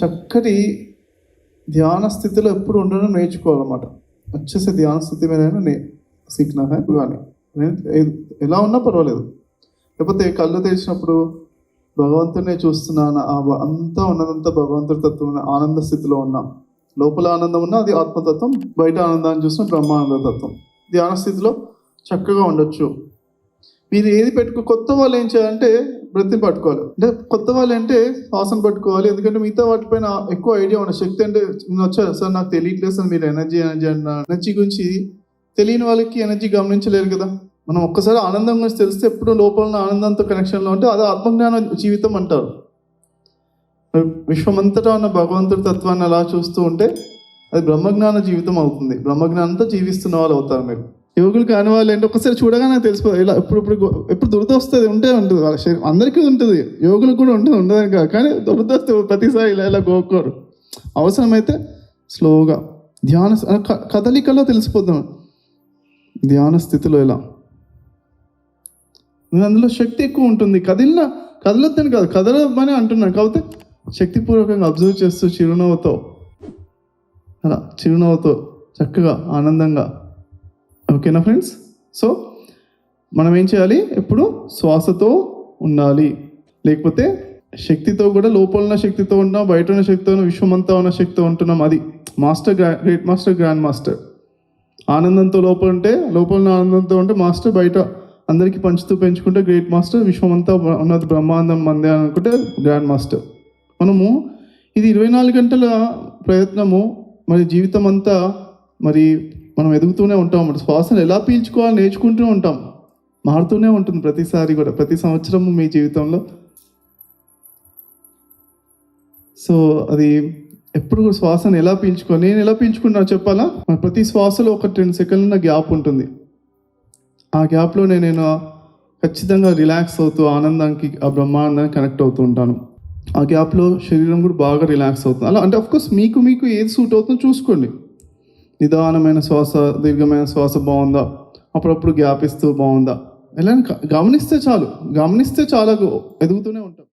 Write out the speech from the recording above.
చక్కటి ధ్యాన స్థితిలో ఎప్పుడు ఉండడం నేర్చుకోవాలన్నమాట. వచ్చేసి ధ్యాన స్థితి మీద నే సీక్నా కానీ నేను ఎలా ఉన్నా పర్వాలేదు. లేకపోతే కళ్ళు తెరిచినప్పుడు భగవంతుడినే చూస్తున్నాను అంతా ఉన్నదంతా భగవంతుడి తత్వం ఆనంద స్థితిలో ఉన్నా. లోపల ఆనందం ఉన్నా అది ఆత్మతత్వం బయట ఆనందాన్ని చూసిన బ్రహ్మానంద తత్వం. ధ్యాన స్థితిలో చక్కగా ఉండొచ్చు. మీరు ఏది పెట్టుకో కొత్త వాళ్ళు ఏం చేయాలంటే బ్రతిని పట్టుకోవాలి. అంటే కొత్త వాళ్ళు అంటే శ్వాసన పట్టుకోవాలి. ఎందుకంటే మిగతా వాటిపైన ఎక్కువ ఐడియా ఉన్న శక్తి అంటే నేను వచ్చారు సార్ నాకు తెలియట్లేదు సార్ మీరు ఎనర్జీ ఎనర్జీ అన్న ఎనర్జీ గురించి తెలియని వాళ్ళకి ఎనర్జీ గమనించలేరు కదా. మనం ఒక్కసారి ఆనందం గురించి తెలిస్తే ఎప్పుడు లోపల ఉన్న ఆనందంతో కనెక్షన్లో ఉంటే అది ఆత్మజ్ఞాన జీవితం అంటారు. విశ్వమంతటా ఉన్న భగవంతుడి తత్వాన్ని అలా చూస్తూ ఉంటే అది బ్రహ్మజ్ఞాన జీవితం అవుతుంది. బ్రహ్మజ్ఞానంతో జీవిస్తున్న వాళ్ళు అవుతారు మీరు. యువకులు కాని వాళ్ళు ఏంటి ఒకసారి చూడగానే తెలిసిపోతుంది. ఇలా ఇప్పుడు ఇప్పుడు ఎప్పుడు దురద వస్తుంది ఉంటే ఉంటుంది. వాళ్ళ శరీరం అందరికీ ఉంటుంది. యువకులకు కూడా ఉంటుంది ఉండదని కాదు. కానీ దురద ప్రతిసారి ఇలా ఇలా గోకోరు అవసరమైతే స్లోగా ధ్యాన కదలికలో తెలిసిపోతాం. ధ్యాన స్థితిలో ఇలా అందులో శక్తి ఎక్కువ ఉంటుంది. కదిలిన కదలొద్దని కాదు. కదలమని అంటున్నాను కాకపోతే శక్తిపూర్వకంగా అబ్జర్వ్ చేస్తూ చిరునవ్వుతో అలా చిరునవ్వుతో చక్కగా ఆనందంగా ఓకేనా ఫ్రెండ్స్ సో మనం ఏం చేయాలి? ఎప్పుడు శ్వాసతో ఉండాలి. లేకపోతే శక్తితో కూడా లోపల ఉన్న శక్తితో ఉన్నాం బయట ఉన్న శక్తితో ఉన్న విశ్వమంతా ఉన్న శక్తితో ఉంటున్నాం. అది మాస్టర్ గ్రా గ్రేట్ మాస్టర్ గ్రాండ్ మాస్టర్. ఆనందంతో లోపల ఉంటే లోపల ఉన్న ఆనందంతో ఉంటే మాస్టర్ బయట అందరికీ పంచుతూ పెంచుకుంటే గ్రేట్ మాస్టర్ విశ్వమంతా ఉన్నది బ్రహ్మాండం మందే అనుకుంటే గ్రాండ్ మాస్టర్. మనము ఇది ఇరవై నాలుగు గంటల ప్రయత్నము మరి జీవితం అంతా మరి మనం ఎదుగుతూనే ఉంటాం మరి శ్వాసను ఎలా పీల్చుకోవాలో నేర్చుకుంటూ ఉంటాం. మారుతూనే ఉంటుంది ప్రతిసారి కూడా ప్రతి సంవత్సరము మీ జీవితంలో. సో అది ఎప్పుడు కూడా శ్వాసను ఎలా పీల్చుకోవాలి నేను ఎలా పీల్చుకున్నా చెప్పాలా? మన ప్రతి శ్వాసలో ఒక టెన్ సెకండ్ల గ్యాప్ ఉంటుంది. ఆ గ్యాప్లో నేను ఖచ్చితంగా రిలాక్స్ అవుతూ ఆనందానికి ఆ బ్రహ్మానందానికి కనెక్ట్ అవుతూ ఉంటాను. ఆ గ్యాప్లో శరీరం కూడా బాగా రిలాక్స్ అవుతుంది. అలా అంటే అఫ్కోర్స్ మీకు మీకు ఏది సూట్ అవుతుందో చూసుకోండి. నిదానమైన శ్వాస దీర్ఘమైన శ్వాస బాగుందా? అప్పుడప్పుడు గ్యాప్ ఇస్తూ బాగుందా? ఎలా అని గమనిస్తే చాలు. గమనిస్తే చాలా ఎదుగుతూనే ఉంటాం.